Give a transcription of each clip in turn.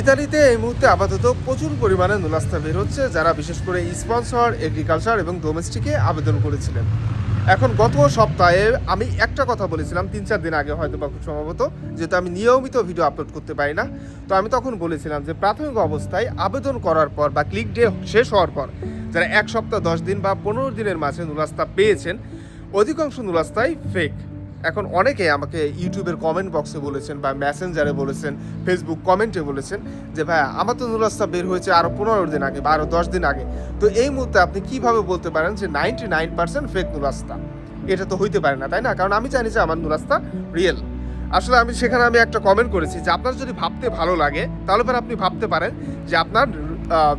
ইতালিতে এই মুহূর্তে আপাতত প্রচুর পরিমাণে নুলাস্তা বের হচ্ছে, যারা বিশেষ করে স্পন্সর, এগ্রিকালচার এবং ডোমেস্টিকে আবেদন করেছিলেন। এখন গত সপ্তাহে আমি একটা কথা বলেছিলাম, তিন চার দিন আগে হয়তো বা খুব সম্ভবত, যেহেতু আমি নিয়মিত ভিডিও আপলোড করতে পারি না, তো আমি তখন বলেছিলাম যে প্রাথমিক অবস্থায় আবেদন করার পর বা ক্লিক ডে শেষ হওয়ার পর, যারা এক সপ্তাহ, দশ দিন বা পনেরো দিনের মাঝে নুলাস্তা পেয়েছেন, অধিকাংশ নুলাস্তাই ফেক এখন অনেকে আমাকে ইউটিউবের কমেন্ট বক্সে বলেছেন বা মেসেঞ্জারে বলেছেন ফেসবুক কমেন্টে বলেছেন যে ভাই আমার তো নুরাস্তা বের হয়েছে আরও পনেরো দিন আগে বা আরও দশ দিন আগে। তো এই মুহূর্তে আপনি কীভাবে বলতে পারেন যে, নাইনটি নাইন পার্সেন্ট ফেক নুরাস্তা এটা তো হইতে পারে না, তাই না? কারণ আমি জানি যে, আমার নুরাস্তা রিয়েল আসলে আমি সেখানে আমি একটা কমেন্ট করেছি যে, আপনার যদি ভাবতে ভালো লাগে, তাহলে পরে আপনি ভাবতে পারেন যে, আপনার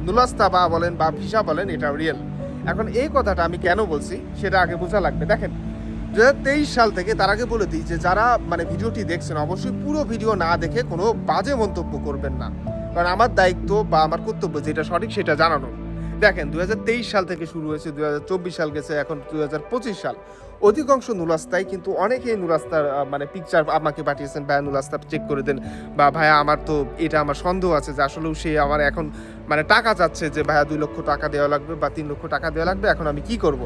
নুলাস্তা বা বলেন বা ভিসা বলেন, এটা রিয়েল এখন এই কথাটা আমি কেন বলছি, সেটা আগে বোঝা লাগবে। দেখেন দু সাল থেকে তার আগে বলে দিই যে যারা মানে ভিডিওটি দেখছেন, অবশ্যই পুরো ভিডিও না দেখে কোনো বাজে মন্তব্য করবেন না। কারণ আমার দায়িত্ব বা আমার কর্তব্য যেটা সঠিক সেটা জানানো। দেখেন দু হাজার তেইশ সাল থেকে শুরু হয়েছে দু হাজার চব্বিশ সাল গেছে, এখন দু হাজার পঁচিশ সাল। অধিকাংশ নুরাস্তায় কিন্তু অনেকেই নুরাস্তার মানে পিকচার আমাকে পাঠিয়েছেন, ভাইয়া নুরাস্তা চেক করে দেন বা, ভাইয়া, আমার তো এটা আমার সন্দেহ আছে যে আসলেও সে আমার এখন মানে টাকা চাচ্ছে যে, ভাইয়া, দুই লক্ষ টাকা দেওয়া লাগবে বা তিন লক্ষ টাকা দেওয়া লাগবে, এখন আমি কি করব?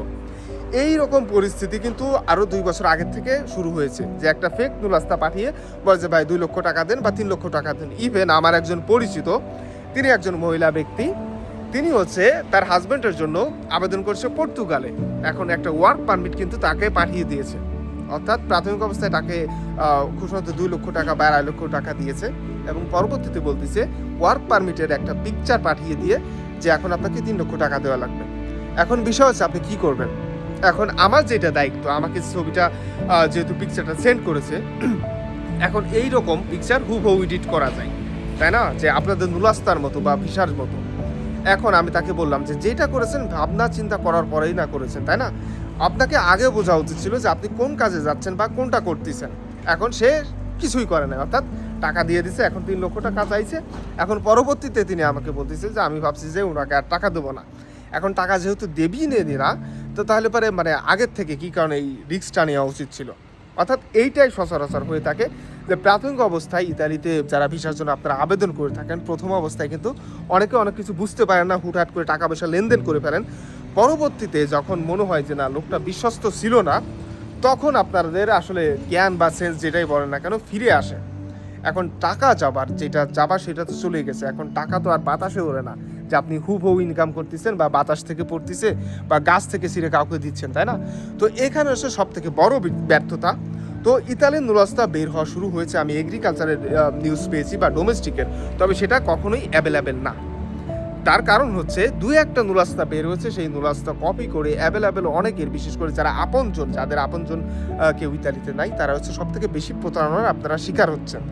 এই রকম পরিস্থিতি কিন্তু আরও দুই বছর আগের থেকে শুরু হয়েছে যে একটা ফেক নুলাস্তা পাঠিয়ে বলে যে, ভাই, দুই লক্ষ টাকা দেন বা তিন লক্ষ টাকা দেন। ইভেন আমার একজন পরিচিত, তিনি একজন মহিলা ব্যক্তি, তিনি হচ্ছে তার হাজবেন্ডের জন্য আবেদন করছে পর্তুগালে। এখন একটা ওয়ার্ক পারমিট কিন্তু তাকে পাঠিয়ে দিয়েছে। অর্থাৎ প্রাথমিক অবস্থায় তাকে সম্ভবত দুই লক্ষ টাকা বা আড়াই লক্ষ টাকা দিয়েছে এবং পরবর্তীতে বলতেছে ওয়ার্ক পারমিটের একটা পিকচার পাঠিয়ে দিয়ে যে, এখন আপনাকে তিন লক্ষ টাকা দেওয়া লাগবে। এখন বিষয় হচ্ছে আপনি কি করবেন? এখন আমার যেটা দায়িত্ব, আমাকে ছবিটা যেহেতু পিকচারটা সেন্ড করেছে, এখন এই রকম পিকচার হুবহু এডিট করা যায়। তাই না? যে আপনাদের নুলাস্তার মতো বা ভিসার মতো। এখন আমি তাকে বললাম যে, যেটা করেছেন ভাবনা চিন্তা করার পরেই না করেছেন। তাই না? আপনাকে আগে বোঝা উচিত ছিল যে আপনি কোন কাজে যাচ্ছেন বা কোনটা করতেছেন। এখন সে কিছুই করে না অর্থাৎ টাকা দিয়ে দিছে, এখন তিন লক্ষ টাকা চাইছে। এখন পরবর্তীতে তিনি আমাকে বলতেছে যে, আমি ভাবছি যে ওনাকে আর টাকা দেবো না। এখন টাকা যেহেতু দেবই নেই না তো তাহলে পরে মানে আগের থেকে কি কারণে এই রিক্সটা নেওয়া উচিত ছিল? অর্থাৎ এইটাই সচরাচর হয়ে থাকে যে প্রাথমিক অবস্থায় ইতালিতে যারা ভিসার জন্য আপনারা আবেদন করে থাকেন, প্রথম অবস্থায় কিন্তু অনেকে অনেক কিছু বুঝতে পারেন না, হুটহাট করে টাকা পয়সা লেনদেন করে ফেলেন। পরবর্তীতে যখন মনে হয় যে না, লোকটা বিশ্বস্ত ছিল না, তখন আপনাদের আসলে জ্ঞান বা সেন্স যেটাই বলেন না কেন ফিরে আসে। এখন টাকা যাবার, যেটা যাবার সেটা তো চলে গেছে। এখন টাকা তো আর বাতাসে ওড়ে না। যে আপনি হুবহু ইনকাম করতেছেন বা বাতাস থেকে পড়তেছে বা গাছ থেকে ছিঁড়ে কাউকে দিচ্ছেন, তাই না? তো এখানে হচ্ছে সব থেকে বড় ব্যর্থতা। তো ইতালির নুরাস্তা বের হওয়া শুরু হয়েছে, আমি এগ্রিকালচারের নিউজ পেয়েছি বা ডোমেস্টিকের তবে সেটা কখনোই অ্যাভেলেবেল না। তার কারণ হচ্ছে দু একটা নুরাস্তা বের হয়েছে, সেই নুরাস্তা কপি করে অ্যাভেলেবেল অনেকের বিশেষ করে যারা আপনজন, যাদের আপনজন কেউ ইতালিতে নাই, তারা হচ্ছে সব থেকে বেশি প্রতারণার আপনারা শিকার হচ্ছেন।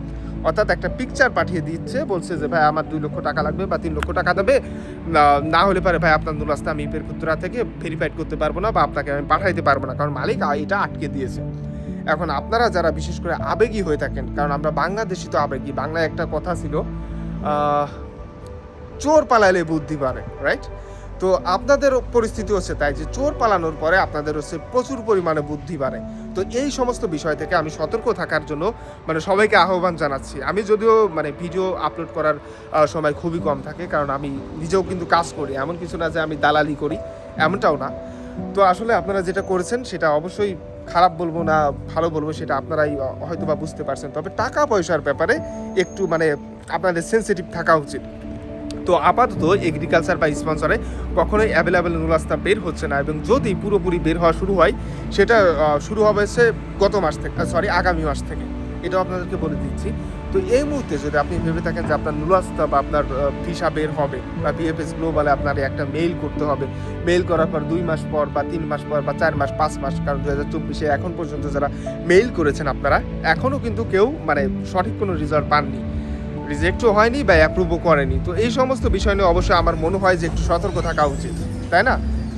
অর্থাৎ একটা পিকচার পাঠিয়ে দিচ্ছে, বলছে যে, ভাই, আমার দুই লক্ষ টাকা লাগবে বা তিন লক্ষ টাকা দেবে। না- হলে পারে, ভাই, আপনার নুরাস্তা আমি পেরকুত্তরা থেকে ভেরিফাইড করতে পারব না বা আপনাকে আমি পাঠাইতে পারব না। কারণ মালিক এটা আটকে দিয়েছে। এখন আপনারা যারা বিশেষ করে আবেগী হয়ে থাকেন, কারণ আমরা বাংলাদেশি তো আবেগী, বাংলায় একটা কথা ছিল চোর পালাইলে বুদ্ধি বাড়ে রাইট তো আপনাদের পরিস্থিতি হচ্ছে তাই যে চোর পালানোর পরে আপনাদের হচ্ছে প্রচুর পরিমাণে বুদ্ধি বাড়ে। তো এই সমস্ত বিষয় থেকে আমি সতর্ক থাকার জন্য মানে সবাইকে আহ্বান জানাচ্ছি। আমি যদিও মানে ভিডিও আপলোড করার সময় খুবই কম থাকে কারণ আমি নিজেও কিন্তু কাজ করি। এমন কিছু না যে আমি দালালি করি, এমনটাও না। তো আসলে আপনারা যেটা করেছেন সেটা অবশ্যই খারাপ বলব না, ভালো বলব সেটা আপনারাই হয়তো বা বুঝতে পারছেন। তবে টাকা পয়সার ব্যাপারে একটু মানে আপনাদের সেন্সিটিভ থাকা উচিত। তো আপাতত এগ্রিকালচার বা স্পন্সরে কখনোই অ্যাভেলেবেল নুলাস্তা বের হচ্ছে না এবং যদি পুরোপুরি বের হওয়া শুরু হয়, সেটা শুরু হবে সে গত মাস থেকে সরি আগামী মাস থেকে। এটাও আপনাদেরকে বলে দিচ্ছি। তো এই মুহূর্তে যদি আপনি ভেবে থাকেন যে আপনার নুলাস্তা বা আপনার ভিসা বের হবে বা বিএফএস গ্লোবালে আপনার একটা মেইল করতে হবে মেইল করার পর দুই মাস পর বা তিন মাস পর বা চার মাস, পাঁচ মাস, কারণ দু হাজার চব্বিশে এখন পর্যন্ত যারা মেইল করেছেন আপনারা এখনও কিন্তু কেউ মানে সঠিক কোনো রেজাল্ট পাননি। রিজেক্টও হয়নি বা অ্যাপ্রুভও করেনি তো এই সমস্ত বিষয় নিয়ে অবশ্যই আমার মনে হয় যে একটু সতর্ক থাকা উচিত, তাই না?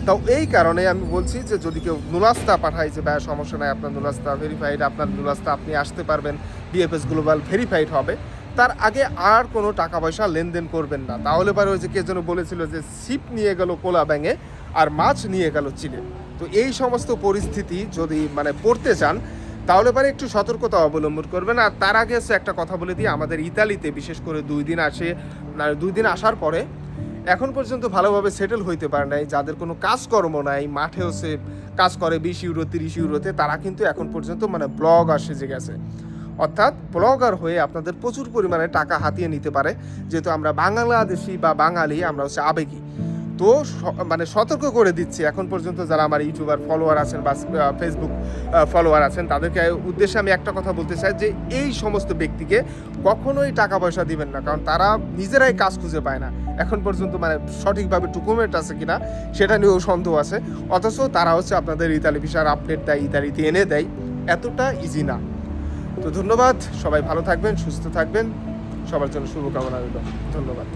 তাও এই কারণে আমি বলছি যে যদি কেউ নুলাস্তা পাঠায় যে ভাই সমস্যা নাই, আপনার নুলাস্তা ভেরিফাইড আপনার নুলাস্তা আপনি আসতে পারবেন বিএফএস গ্লোবাল ভেরিফাইড হবে। তার আগে আর কোনো টাকা পয়সা লেনদেন করবেন না। তাহলে পরে ওই যে কে যেন বলেছিল যে, সিপ নিয়ে গেল কোলা ব্যাঙে আর মাছ নিয়ে গেল চিনে। তো এই সমস্ত পরিস্থিতি যদি মানে পড়তে চান তাহলে পরে একটু সতর্কতা অবলম্বন করবেন। আর তার আগে হচ্ছে একটা কথা বলে দিই, আমাদের ইতালিতে বিশেষ করে দুই দিন আসে দুই দিন আসার পরে এখন পর্যন্ত ভালোভাবে সেটেল হইতে পারে নাই। যাদের কোনো কাজকর্ম নাই, মাঠে হচ্ছে কাজ করে বিশ ইউরো, তিরিশ ইউরোতে, তারা কিন্তু এখন পর্যন্ত মানে ব্লগ সেজে গেছে। অর্থাৎ ব্লগার হয়ে আপনাদের প্রচুর পরিমাণে টাকা হাতিয়ে নিতে পারে। যেহেতু আমরা বাংলাদেশি বা বাঙালি, আমরা হচ্ছে আবেগী। তো মানে সতর্ক করে দিচ্ছি। এখন পর্যন্ত যারা আমার ইউটিউবার ফলোয়ার আছেন বা ফেসবুক ফলোয়ার আছেন, তাদেরকে উদ্দেশ্যে আমি একটা কথা বলতে চাই যে, এই সমস্ত ব্যক্তিকে কখনোই টাকা পয়সা দিবেন না। কারণ তারা নিজেরাই কাজ খুঁজে পায় না। এখন পর্যন্ত মানে সঠিকভাবে ডকুমেন্ট আছে কিনা, সেটা নিয়েও সন্দেহ আছে। অথচ তারা হচ্ছে আপনাদের ইতালি ভিসার আপডেট দেয়, ইতালিতে এনে দেয়। এতটা ইজি না। তো ধন্যবাদ। সবাই ভালো থাকবেন, সুস্থ থাকবেন। সবার জন্য শুভকামনা রইল। ধন্যবাদ।